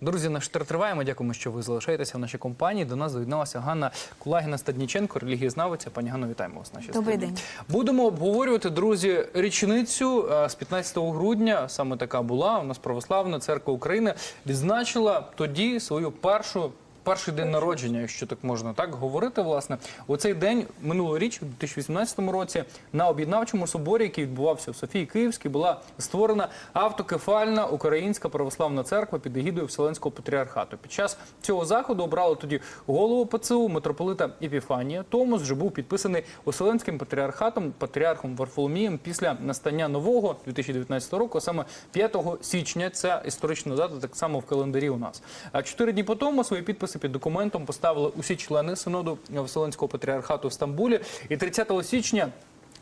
Друзі, наш тер триваємо. Дякуємо, що ви залишаєтеся в нашій компанії. До нас доєдналася Ганна Кулагіна Стадніченко, релігієзнавиця. Пані Ганно, вітаємо вас Наші Добрий день. Будемо обговорювати, друзі, річницю е, з 15 грудня. Саме така була. У нас православна церква України відзначила тоді свою першу. Перший день народження, якщо так можна так говорити, власне, у цей день минулоріч, у 2018 році, на об'єднавчому соборі, який відбувався в Софії Київській, була створена автокефальна українська православна церква під егідою Вселенського патріархату. Під час цього заходу обрали тоді голову ПЦУ митрополита Епіфанія. Томос вже був підписаний Вселенським патріархатом, патріархом Варфоломієм після настання нового 2019 року, саме 5 січня. Ця історична дата так само в календарі у нас. А чотири дні по тому свої підписи під документом поставили усі члени синоду Вселенського патріархату в Стамбулі. І 30 січня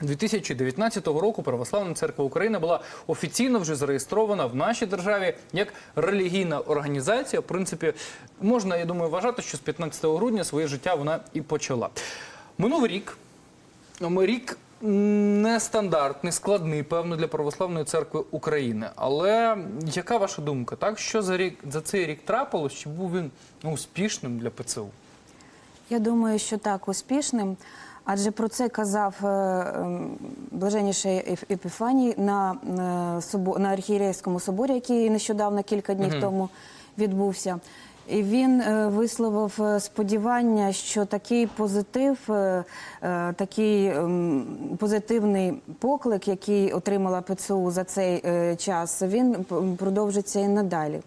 2019 року Православна церква України була офіційно вже зареєстрована в нашій державі як релігійна організація. В принципі, можна, я думаю, вважати, що з 15 грудня своє життя вона і почала. Минув рік. М, Рік нестандартний, складний, певно, для православної церкви України. Але яка ваша думка? Так, що за рік за цей рік трапилось? Чи був він ну, успішним для ПЦУ? Я думаю, що так успішним. Адже про це казав е, ем, блаженніший Епіфаній на, е, на архієрейському соборі, який нещодавно кілька днів тому відбувся. І він е, висловив е, сподівання, що такий позитив, е, такий ем, позитивний поклик, який отримала ПЦУ за цей час, він продовжиться і надалі.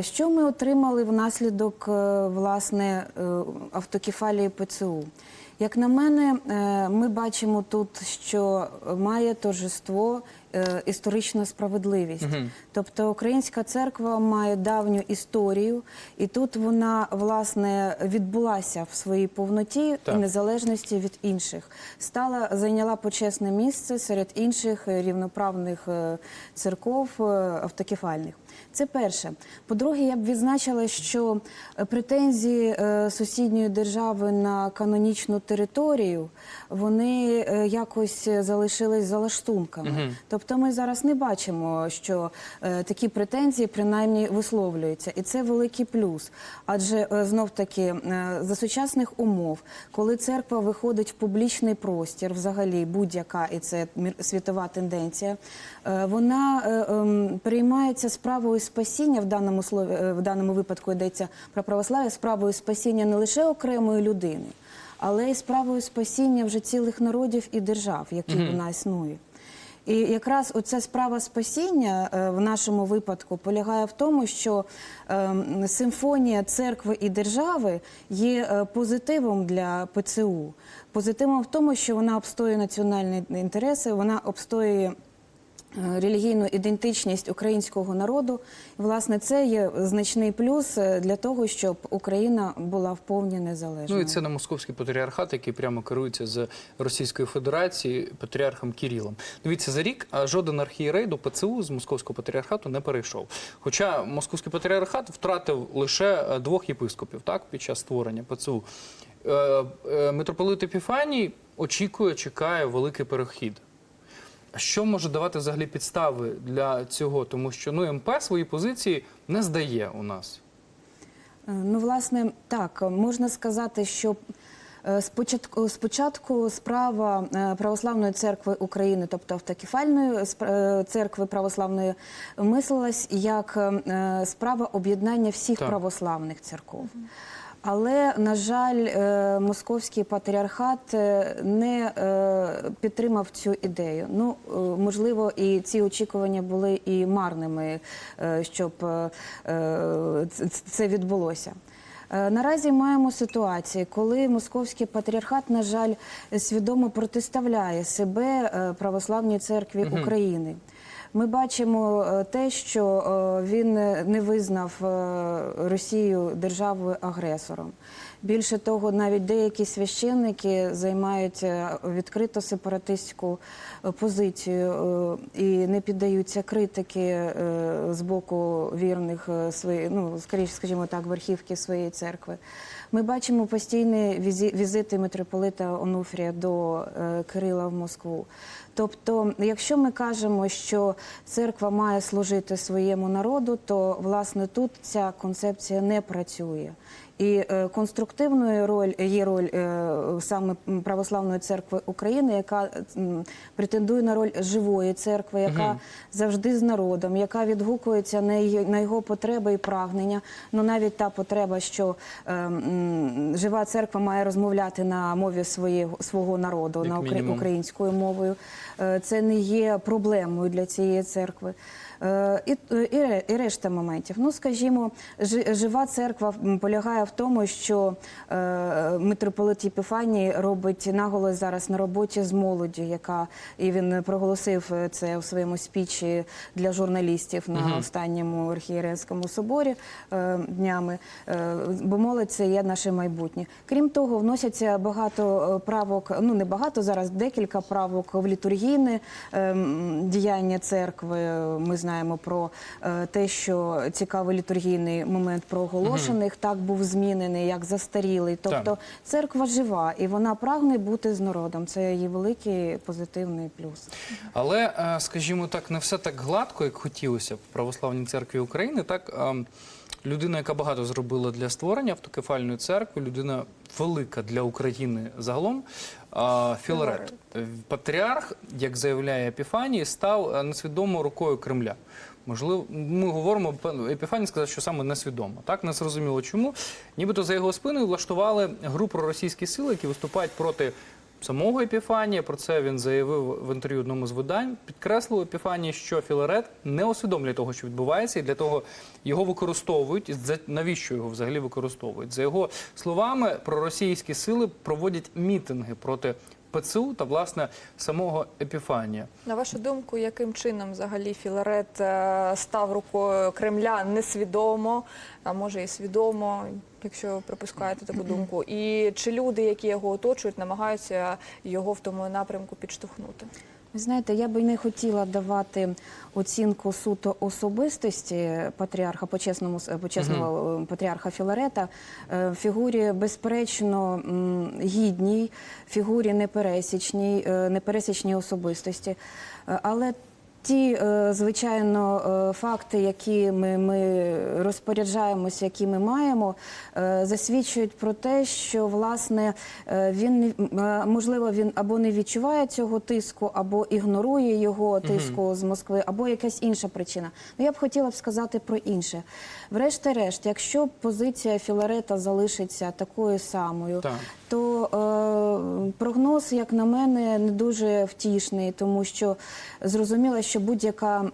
Що ми отримали внаслідок власне автокефалії ПЦУ? Як на мене, ми бачимо тут, що має торжество е, історична справедливість. Тобто українська церква має давню історію, і тут вона власне відбулася в своїй повноті Так. і незалежності від інших. Стала зайняла почесне місце серед інших рівноправних е, церков е, автокефальних. Це перше. По-друге, я б відзначила, що е, претензії е, сусідньої держави на канонічну територію вони е, якось залишились за лаштунками. Тобто ми зараз не бачимо, що такі претензії принаймні висловлюються, і це великий плюс. Адже знов таки за сучасних умов, коли церква виходить в публічний простір, взагалі будь-яка, і це світова тенденція, вона ем, переймається справою спасіння в даному слові, е, в даному випадку йдеться про православ'я, справою спасіння не лише окремої людини, але й справою спасіння вже цілих народів і держав, які вона існує. І якраз оця справа спасіння е, в нашому випадку полягає в тому, що ем, симфонія церкви і держави є е, позитивом для ПЦУ. Позитивом в тому, що вона обстоює національні інтереси, вона обстоює релігійну ідентичність українського народу. І, власне, це є значний плюс е, для того, щоб Україна була вповні незалежною. Ну і це не московський патріархат, який прямо керується з Російської Федерації патріархом Кірілом. Дивіться, за рік жоден архієрей до ПЦУ з московського патріархату не перейшов. Хоча московський патріархат втратив лише е, двох єпископів так під час створення ПЦУ. Е, Митрополит Епіфаній очікує, чекає великий перехід. А Що може давати взагалі підстави для цього? Тому що ну МП свої позиції не здає у нас. Е, Ну, власне, так можна сказати, що е, спочатку, спочатку справа е, Православної церкви України, тобто автокефальної церкви православної, мислилась як справа об'єднання всіх Так. православних церков. Але, на жаль, е, московський патріархат е, не е, підтримав цю ідею. Ну, можливо, і ці очікування були і марними, щоб це відбулося. Наразі маємо ситуацію, коли московський патріархат, на жаль, свідомо протиставляє себе православній церкві України. Ми бачимо е, те, що е, він не визнав е, Росію державою агресором. Більше того, навіть деякі священники займають відкрито сепаратистську позицію і не піддаються критики з боку вірних свої, ну скоріше, скажімо так, верхівки своєї церкви. Ми бачимо постійні візити митрополита Онуфрія до Кирила в Москву. Тобто, якщо ми кажемо, що церква має служити своєму народу, то власне тут ця концепція не працює. І е, конструктивною роль є роль е, саме православної церкви України, яка претендує на роль живої церкви, яка завжди з народом, яка відгукується на його потреби і прагнення. Ну навіть та потреба, що е, м, жива церква має розмовляти на мові своєго свого народу, Як на укра- українською мовою. Е, Це не є проблемою для цієї церкви. Е, І, і, решта моментів. Ну, скажімо, жи- жива церква полягає в тому, що е, митрополит Єпіфаній робить наголос зараз на роботі з молоді, яка і він проголосив це у своєму спічі для журналістів на останньому архієрейському соборі днями. Бо молодь це є наше майбутнє. Крім того, вносяться багато правок. Ну не багато зараз, декілька правок в літургійне е, діяння церкви. Ми знаємо про е, те, що цікавий літургійний момент про оголошених так був змінений, як застарілий. Тобто церква жива і вона прагне бути з народом. Це її великий позитивний плюс. Але, е, скажімо так, не все так гладко, як хотілося б в Православній церкві України. Так, ем, людина, яка багато зробила для створення автокефальної церкви, людина велика для України загалом. Філарет, патріарх, як заявляє Епіфаній, став е, несвідомо рукою Кремля. Можливо, ми говоримо, Епіфаній сказав, що саме несвідомо. Так не зрозуміло чому. Нібито за його спиною влаштували гру проросійські сили, які виступають проти самого Епіфанія. Про це він заявив в інтерв'ю одному з видань. Підкреслив Епіфанія, що Філарет не усвідомлює того, що відбувається, і для того його використовують. І Навіщо його взагалі використовують? За його словами, проросійські сили проводять мітинги проти ПЦУ та власне самого Епіфанія. На вашу думку, яким чином взагалі Філарет е, став рукою Кремля несвідомо, а може і свідомо, якщо припускаєте таку думку? І чи люди, які його оточують, намагаються його в тому напрямку підштовхнути? Ви знаєте, я би не хотіла давати оцінку суто особистості патріарха, почесного, почесного е, патріарха Філарета, е, фігурі безперечно гідній, фігурі непересічній, е, непересічній особистості. Е, Але Ті, е, звичайно, е, факти, які ми, ми розпоряджаємося, які ми маємо, е, засвідчують про те, що власне він можливо він або не відчуває цього тиску, або ігнорує його тиску з Москви, або якась інша причина. Ну я б хотіла б сказати про інше. Врешті-решт, якщо позиція Філарета залишиться такою самою, Так. то е, прогноз, як на мене, не дуже втішний, тому що зрозуміло, що будь-яка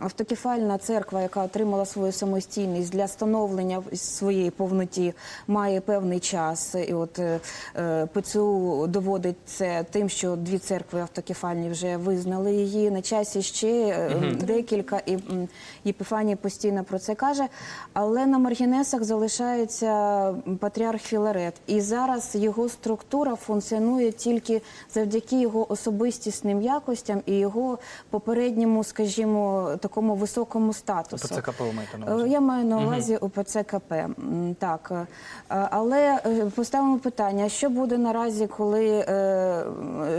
автокефальна церква, яка отримала свою самостійність для становлення своєї повноті, має певний час. І от е, е, ПЦУ доводить це тим, що дві церкви автокефальні вже визнали її. На часі ще е, декілька, і м, постійно про це каже. Але на маргінесах залишається патріарх Філарет. І зараз його структура функціонує тільки завдяки його особистісним якостям і його попередньому, скажімо, такому високому статусу. ПЦКП ви маєте на Е, увазі? Я маю на увазі УПЦ КП. Так. Е, Але е, поставимо питання, що буде наразі, коли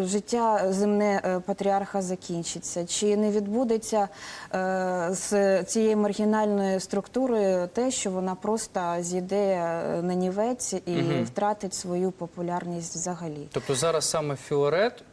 життя земне патріарха закінчиться? Чи не відбудеться з цією маргінальною структурою те, що вона просто зійде е, на нівець і втратить свою популярність взагалі? Тобто зараз саме Філарет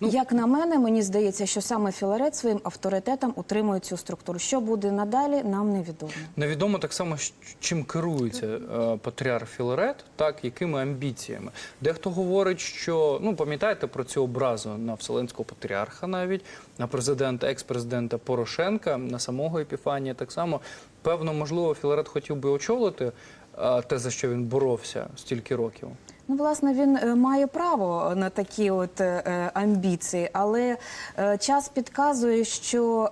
Ну- Як на мене, мені здається, що саме Філарет своїм авторитетом утримує цю структуру. Що буде надалі, нам невідомо. Невідомо так само, чим керується е, патріарх Філарет, так якими амбіціями. Дехто говорить, що ну пам'ятаєте про цю образу на вселенського патріарха, навіть на президента, екс-президента Порошенка, на самого Епіфанія. Так само певно, можливо, Філарет хотів би очолити е, те, за що він боровся стільки років. Ну, власне, він е, має право на такі от е, е, амбіції, але час підказує, що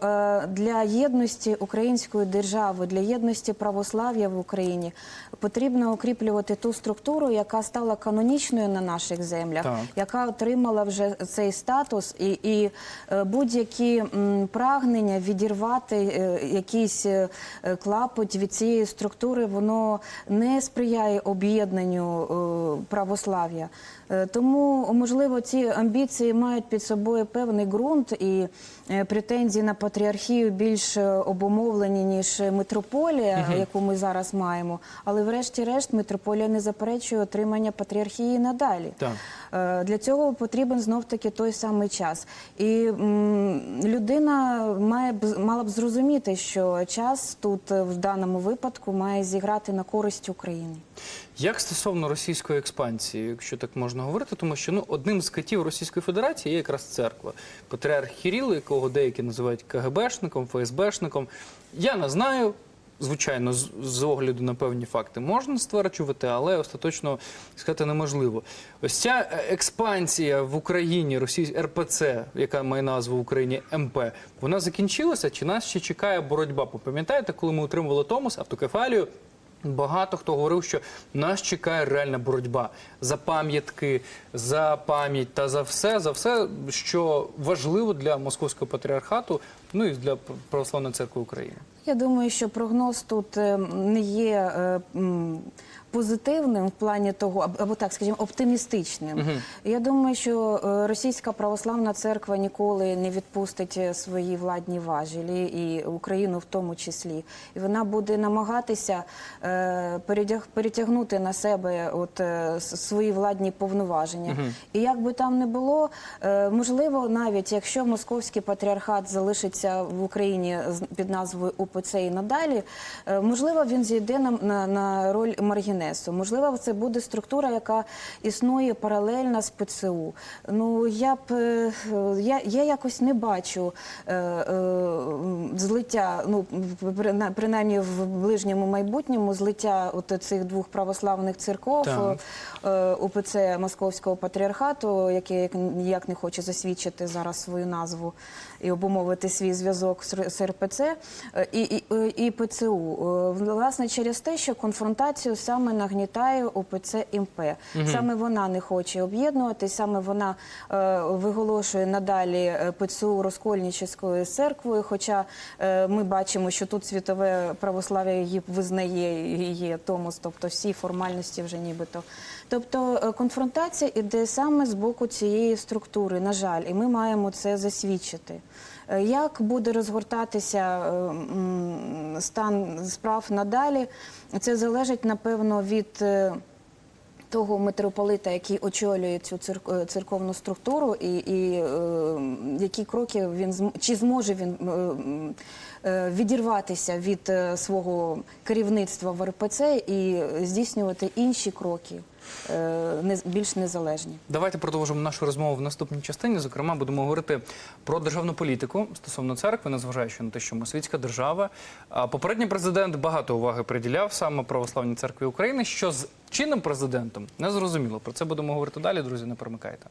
для єдності української держави, для єдності православ'я в Україні потрібно укріплювати ту структуру, яка стала канонічною на наших землях, Так. яка отримала вже цей статус, і, і будь-які прагнення відірвати якийсь клапоть від цієї структури, воно не сприяє об'єднанню е, православ'я. Е, Тому, можливо, ці амбіції мають під собою певний ґрунт і претензії на патріархію більш е, обумовлені, ніж митрополія, яку ми зараз маємо. Але врешті-решт митрополія не заперечує отримання патріархії надалі. Так. Е, Для цього потрібен знов таки той самий час. І м, людина має б мала б зрозуміти, що час тут е, в даному випадку має зіграти на користь України. Як стосовно російської експансії, якщо так можна говорити, тому що ну одним з китів Російської Федерації є якраз церква. Патріарх Кирил, якого деякі називають КГБшником, ФСБшником. Я не знаю. Звичайно, з, з огляду на певні факти можна стверджувати, але остаточно сказати неможливо. Ось ця е, експансія в Україні Російсь РПЦ, яка має назву в Україні МП, вона закінчилася чи нас ще чекає боротьба? Бо пам'ятаєте, коли ми отримували Томос, автокефалію, Багато хто говорив, що нас чекає реальна боротьба за пам'ятки, за пам'ять та за все, за все, що важливо для московського патріархату, ну і для православної церкви України. Я думаю, що прогноз тут е, не є е, позитивним в плані того, або так скажімо, оптимістичним. Я думаю, що е, російська православна церква ніколи не відпустить е, свої владні важелі, і Україну в тому числі. І вона буде намагатися е, перетяг- перетягнути на себе от е, свої владні повноваження. І як би там не було, е, можливо, навіть якщо московський патріархат залишиться в Україні під назвою УПЦ і надалі, е, можливо, він зійде на, на, на роль маргінесу. Можливо, це буде структура, яка існує паралельно з ПЦУ. Ну я б е, я, я якось не бачу е, е, злиття, ну при- принаймні в ближньому майбутньому злиття от цих двох православних церков. Е, УПЦ Московського патріархату, який як не хоче засвідчити зараз свою назву і обумовити свій зв'язок з РПЦ е, і, і, е, і ПЦУ. Е, Власне, через те, що конфронтацію саме нагнітає УПЦ МП. Саме вона не хоче об'єднуватись, саме вона е, виголошує надалі ПЦУ розкольническою церквою. Хоча е, ми бачимо, що тут світове православ'я її визнає і є Томос, тобто всі формальності вже нібито. Тобто конфронтація іде саме з боку цієї структури, на жаль, і ми маємо це засвідчити. Е, Як буде розгортатися е, стан справ надалі, це залежить напевно від. е, того митрополита, який очолює цю церковну структуру, і, і е, які кроки він чи зможе він е, відірватися від свого керівництва в РПЦ і здійснювати інші кроки, більш незалежні. Давайте продовжимо нашу розмову в наступній частині. Зокрема, будемо говорити про державну політику стосовно церкви, незважаючи на те, що ми світська держава. Попередній президент багато уваги приділяв саме православній церкві України. Що з чинним президентом не зрозуміло. Про це будемо говорити далі. Друзі, не перемикайте.